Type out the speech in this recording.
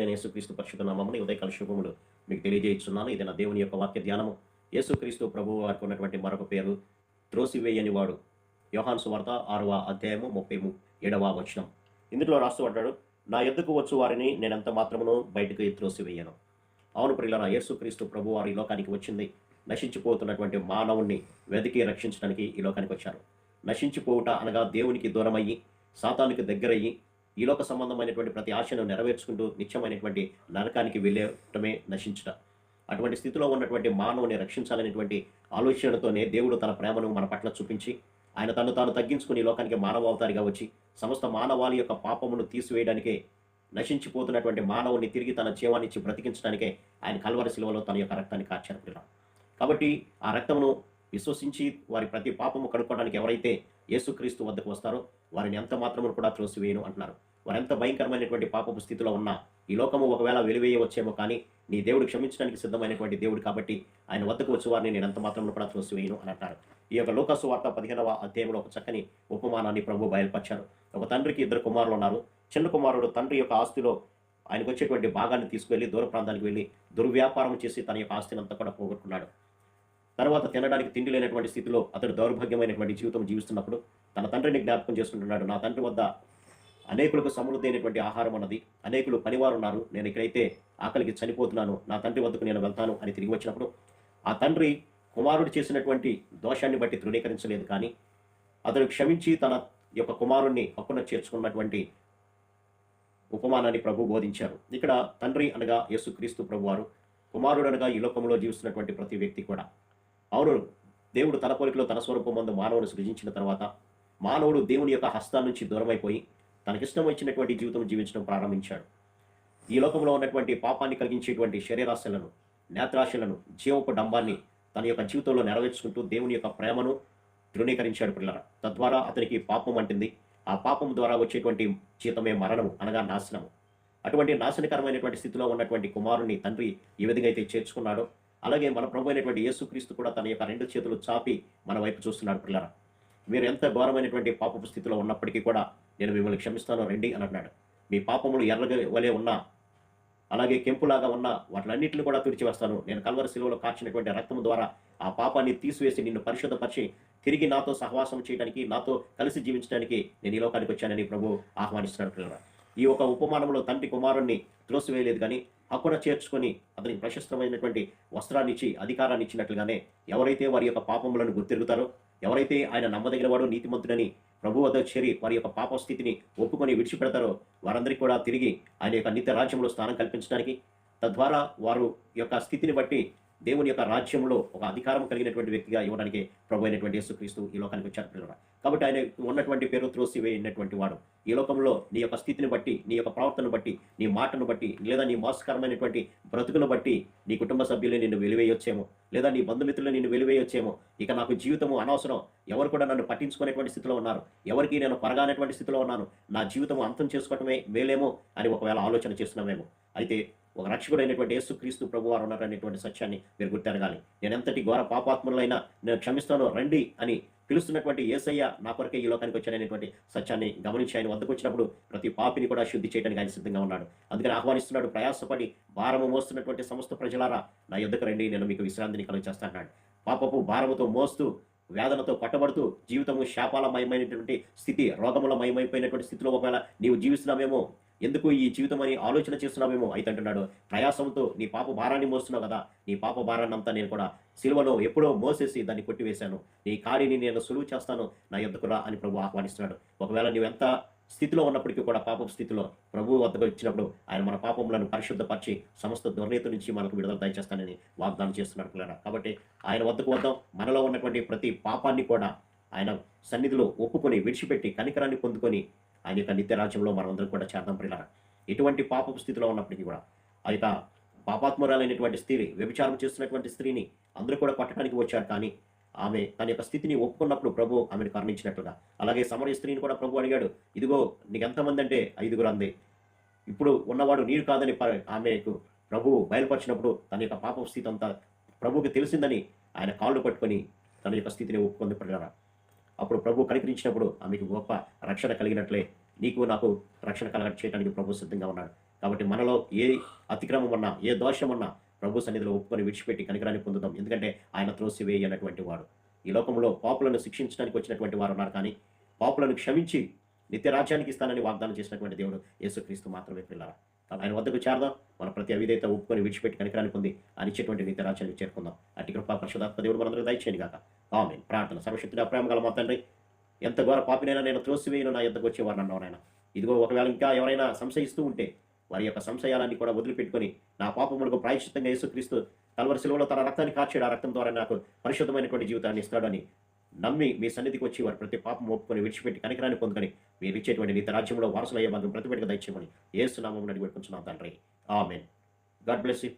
రక్షకుడైన యేసుక్రీస్తు పరిశుద్ధ నామముని ఉదయకాల శుభములు మీకు తెలియజేస్తున్నాను ఇది నా దేవుని యొక్క వాక్య ధ్యానము. యేసుక్రీస్తు ప్రభు వారికి ఉన్నటువంటి మరొక పేరు త్రోసివేయని వాడు యోహాన్సు వార్త ఆరవ అధ్యాయము ముప్పై ఏడవ వచనం. ఇందులో రాస్తూ అంటాడు నా ఎద్దుకు వచ్చు వారిని నేనెంత మాత్రమును బయటకు త్రోసివేయను. అవును ప్రియుల యేసుక్రీస్తు ప్రభు వారు ఈ లోకానికి వచ్చింది. నశించిపోతున్నటువంటి మానవుణ్ణి వెతికి రక్షించడానికి ఈ లోకానికి వచ్చారు. నశించిపోవుట అనగా దేవునికి దూరమయ్యి సాతానికి దగ్గరయ్యి ఈ లోక సంబంధమైనటువంటి ప్రతి ఆశను నెరవేర్చుకుంటూ నిత్యమైనటువంటి నరకానికి వెళ్ళటమే నశించుట. అటువంటి స్థితిలో ఉన్నటువంటి మానవుని రక్షించాలనేటువంటి ఆలోచనతోనే దేవుడు తన ప్రేమను మన పట్ల చూపించి ఆయన తను తాను తగ్గించుకుని లోకానికి మానవ అవతారిగా వచ్చి సమస్త మానవాళి యొక్క పాపమును తీసివేయడానికే నశించిపోతున్నటువంటి మానవుని తిరిగి తన జీవాన్నిచ్చి బ్రతికించడానికే ఆయన కల్వరి శిలువలో తన యొక్క రక్తాన్ని కార్చారు కాబట్టి ఆ రక్తమును విశ్వసించి వారి ప్రతి పాపము కడుక్కోవడానికి ఎవరైతే యేసుక్రీస్తు వద్దకు వస్తారో వారిని ఎంత మాత్రము కూడా త్రోసివేయను అంటున్నారు. వారు ఎంత భయంకరమైనటువంటి పాపపు స్థితిలో ఉన్నా ఈ లోకము ఒకవేళ వెలివేయవచ్చేమో కానీ నీ దేవుడు క్షమించడానికి సిద్ధమైనటువంటి దేవుడు కాబట్టి ఆయన వద్దకు వచ్చే వారిని నేను ఎంత మాత్రం కూడా త్రోసివేయను అని అంటారు ఈ యొక్క లోకసు వార్త పదిహేనవ అధ్యాయంలో ఒక చక్కని ఉపమానాన్ని ప్రభు బయలుపరిచారు. ఒక తండ్రికి ఇద్దరు కుమారులు ఉన్నారు. చిన్న కుమారుడు తండ్రి యొక్క ఆస్తిలో ఆయనకు వచ్చేటువంటి భాగాన్ని తీసుకువెళ్ళి దూర ప్రాంతానికి వెళ్ళి దుర్వ్యాపారం చేసి తన యొక్క ఆస్తిని అంతా కూడా పోగొట్టుకున్నాడు. తర్వాత తినడానికి తిండి లేనటువంటి స్థితిలో అతడు దౌర్భాగ్యమైనటువంటి జీవితం జీవిస్తున్నప్పుడు తన తండ్రిని జ్ఞాపకం చేసుకుంటున్నాడు. నా తండ్రి వద్ద అనేకులకు సమృద్ధి అయినటువంటి ఆహారం అన్నది అనేకులు పనివారు ఉన్నారు. నేను ఇక్కడైతే ఆకలికి చనిపోతున్నాను. నా తండ్రి వద్దకు నేను వెళ్తాను అని తిరిగి వచ్చినప్పుడు ఆ తండ్రి కుమారుడు చేసినటువంటి దోషాన్ని బట్టి తృణీకరించలేదు. కానీ అతడు క్షమించి తన యొక్క కుమారుణ్ణి హక్కున చేర్చుకున్నటువంటి ఉపమానాన్ని ప్రభు బోధించారు. ఇక్కడ తండ్రి అనగా యేసుక్రీస్తు ప్రభువారు కుమారుడు అనగా ఈ లోకంలో జీవిస్తున్నటువంటి ప్రతి వ్యక్తి కూడా. అవును దేవుడు తన పోలికలో తన స్వరూపం మందు మానవుని సృజించిన తర్వాత మానవుడు దేవుని యొక్క హస్తాల నుంచి దూరమైపోయి తనకిష్టం వచ్చినటువంటి జీవితం జీవించడం ప్రారంభించాడు. ఈ లోకంలో ఉన్నటువంటి పాపాన్ని కలిగించేటువంటి శరీరాశలను నేత్రాశలను జీవపు డంబాన్ని తన యొక్క జీవితంలో నెరవేర్చుకుంటూ దేవుని యొక్క ప్రేమను తృణీకరించాడు పిల్లల. తద్వారా అతనికి పాపం అంటింది. ఆ పాపం ద్వారా వచ్చేటువంటి జీతమే మరణము అనగా నాశనము. అటువంటి నాశనకరమైనటువంటి స్థితిలో ఉన్నటువంటి కుమారుని తండ్రి ఏ విధంగా అయితే చేర్చుకున్నాడో అలాగే మన ప్రభు అయినటువంటి యేసుక్రీస్తు కూడా తన యొక్క రెండు చేతులు చాపి మన వైపు చూస్తున్నాడు పిల్లరా. మీరు ఎంత ఘోరమైనటువంటి పాపపు స్థితిలో ఉన్నప్పటికీ కూడా నేను మిమ్మల్ని క్షమిస్తాను రండి అని అన్నాడు. మీ పాపములు ఎర్రగా వలె ఉన్నా అలాగే కెంపులాగా ఉన్న వాటిలన్నింటిని కూడా తుడిచివేస్తాను. నేను కల్వర శిలువలో కార్చినటువంటి రక్తము ద్వారా ఆ పాపాన్ని తీసివేసి నిన్ను పరిశుద్ధపరిచి తిరిగి నాతో సహవాసం చేయడానికి నాతో కలిసి జీవించడానికి నేను ఈ లోకానికి వచ్చానని ప్రభు ఆహ్వానిస్తున్నాడు పిల్లరా. ఈ ఒక ఉపమానంలో తండ్రి కుమారుణ్ణి త్రోసివేయలేదు కానీ హక్కున చేర్చుకొని అతనికి ప్రశస్తమైనటువంటి వస్త్రాన్ని ఇచ్చి అధికారాన్ని ఇచ్చినట్లుగానే ఎవరైతే వారి యొక్క పాపములను గుర్తిరుగుతారో ఎవరైతే ఆయన నమ్మదగిన వాడు నీతిమంతుడని ప్రభు వద్ద చేరి వారి యొక్క పాప స్థితిని ఒప్పుకొని విడిచిపెడతారో వారందరికీ కూడా తిరిగి ఆయన యొక్క నిత్య రాజ్యంలో స్థానం కల్పించడానికి తద్వారా వారు యొక్క స్థితిని బట్టి దేవుని యొక్క రాజ్యంలో ఒక అధికారం కలిగినటువంటి వ్యక్తిగా ఇవ్వడానికి ప్రభు అయినటువంటి యేసుక్రీస్తు ఈ లోకానికి వచ్చారు పిల్లరా కాబట్టి ఆయన ఉన్నటువంటి పేరు త్రోసివేయనటువంటి వాడు. ఈ లోకంలో నీ యొక్క స్థితిని బట్టి నీ యొక్క ప్రవర్తనను బట్టి నీ మాటను బట్టి లేదా నీ మోసకరమైనటువంటి బ్రతుకును బట్టి నీ కుటుంబ సభ్యులే నిన్ను వెలివేయొచ్చేమో లేదా నీ బంధుమిత్రులు నిన్ను వెలివేయొచ్చేమో ఇక నాకు జీవితము అనవసరం. ఎవరు కూడా నన్ను పట్టించుకునేటువంటి స్థితిలో ఉన్నారు. ఎవరికి నేను పరగానేటువంటి స్థితిలో ఉన్నాను. నా జీవితం అంతం చేసుకోవటమే మేలేమో అని ఒకవేళ ఆలోచన చేస్తున్నామేమో. అయితే ఒక రక్షకుడైనటువంటి యేసుక్రీస్తు ప్రభు వారు ఉన్నారనేటువంటి సత్యాన్ని మీరు గుర్తెరగాలి. నేను ఎంతటి ఘోర పాపాత్ములైనా నేను క్షమిస్తాను రండి అని పిలుస్తున్నటువంటి ఏసయ్య నా కొరకే ఈ లోకానికి వచ్చాననేటువంటి సత్యాన్ని గమనించి ఆయన వద్దకు వచ్చినప్పుడు ప్రతి పాపిని కూడా శుద్ధి చేయడానికి ఆయన సిద్ధంగా ఉన్నాడు. అందుకని ఆహ్వానిస్తున్నాడు ప్రయాసపడి భారము మోస్తున్నటువంటి సమస్త ప్రజలారా నా యుద్ధకు రండి నేను మీకు విశ్రాంతిని కలుగచేస్తాను పాపపు భారముతో మోస్తూ వేదనతో పట్టబడుతూ జీవితము శాపాలమయమైనటువంటి స్థితి రోగముల మయమైపోయినటువంటి స్థితిలో ఒకవేళ నీవు జీవిస్తున్నామేమో ఎందుకు ఈ జీవితం అని ఆలోచన చేస్తున్నావేమో అయితే అంటున్నాడు. ప్రయాసంతో నీ పాప భారాన్ని మోస్తున్నావు కదా. నీ పాప భారాన్ని అంతా నేను కూడా సిలువలో ఎప్పుడో మోసేసి దాన్ని కొట్టివేశాను. నీ కాడిని నేను సులువు చేస్తాను. నా యొద్దకు రా అని ప్రభు ఆహ్వానిస్తున్నాడు. ఒకవేళ నువ్వు ఎంత స్థితిలో ఉన్నప్పటికీ కూడా పాపం స్థితిలో ప్రభు వద్దకు వచ్చినప్పుడు ఆయన మన పాపములను పరిశుద్ధపరిచి సమస్త దుర్నీతి నుంచి మనకు విడుదల దయచేస్తానని వాగ్దానం చేస్తున్నాడు పిల్లరా. కాబట్టి ఆయన వద్దకు వద్దాం. మనలో ఉన్నటువంటి ప్రతి పాపాన్ని కూడా ఆయన సన్నిధిలో ఒప్పుకొని విడిచిపెట్టి కనికరాన్ని పొందుకొని ఆయన యొక్క నిత్య రాజ్యంలో కూడా చేద్దాం ప్రియులారా. ఎటువంటి పాపపు స్థితిలో ఉన్నప్పటికీ కూడా ఆ యొక్క స్త్రీ వ్యభిచారం చేస్తున్నటువంటి స్త్రీని అందరూ కూడా పట్టడానికి వచ్చారు. కానీ ఆమె తన యొక్క స్థితిని ఒప్పుకున్నప్పుడు ప్రభు ఆమెను కరుణించినట్లుగా. అలాగే సమరయ స్త్రీని కూడా ప్రభు అడిగాడు ఇదిగో నీకు ఎంతమంది అంటే ఐదుగురు అంది. ఇప్పుడు ఉన్నవాడు నీరు కాదని ఆమెకు ప్రభువు బయలుపరిచినప్పుడు తన యొక్క పాప స్థితి అంతా ప్రభువుకి తెలిసిందని ఆయన కాళ్ళు పట్టుకొని తన యొక్క స్థితిని ఒప్పుకుంది పడినారా అప్పుడు ప్రభు కనికరించినప్పుడు ఆమెకు గొప్ప రక్షణ కలిగినట్లే. నీకు నాకు రక్షణ కలగ చేయడానికి ప్రభు సిద్ధంగా ఉన్నాడు. కాబట్టి మనలో ఏ అతిక్రమం ఉన్నా ఏ దోషం ఉన్నా ప్రభు సన్నిధిలో ఒప్పుకొని విడిచిపెట్టి కనికరాన్ని పొందుదాం. ఎందుకంటే ఆయన త్రోసివేయి అన్నటువంటి వాడు. ఈ లోకంలో పాపులను శిక్షించడానికి వచ్చినటువంటి వారు ఉన్నారు కానీ పాపులను క్షమించి నిత్య రాజ్యానికి ఇస్తానని వాగ్దానం చేసినటువంటి దేవుడు యేసుక్రీస్తు మాత్రమే పిల్లరా ఆయన వద్దకు చేరదాం? మన ప్రతి అవిధేత ఒప్పుకొని విడిచిపెట్టి కనికరాన్ని పొంది ఆయన ఇచ్చేటువంటి రాజ్యానికి చేరుకుందాం. అట్టి కృపా పరిశుధాత్మ దేవుడు మనందరూ దయచేయండి కాక ఆమె ప్రార్థన సర్వశక్తుడా ప్రేమ గల మా తండ్రి ఎంత ఘోర పాపినైనా నేను త్రోసివేయను నా ఎంతకు వచ్చేవారు అన్నావు నాయన ఇదిగో ఒకవేళ ఇంకా ఎవరైనా సంశయిస్తూ ఉంటే వారి యొక్క సంశయాలన్నీ కూడా వదిలిపెట్టుకొని నా పాపములకు ప్రాయశ్చితంగా యేసుక్రీస్తు కలవరి సెలవులో తన రక్తాన్ని కార్చాడు ఆ రక్తం ద్వారా నాకు పరిశుద్ధమైనటువంటి జీవితాన్ని ఇస్తాడని నమ్మి మీ సన్నిధికి వచ్చి వారి ప్రతి పాపం ఒప్పుకొని విడిచిపెట్టి కనికరాన్ని పొందుకొని మీరు ఇచ్చేటువంటి నీత రాజ్యంలో వారసులయ్యే భాగం ప్రతిపెట్టుగా దయచేయమని ఏసునామం అడిగి పెట్టుకుంటున్నాం తండ్రి. ఆమెన్. God bless you.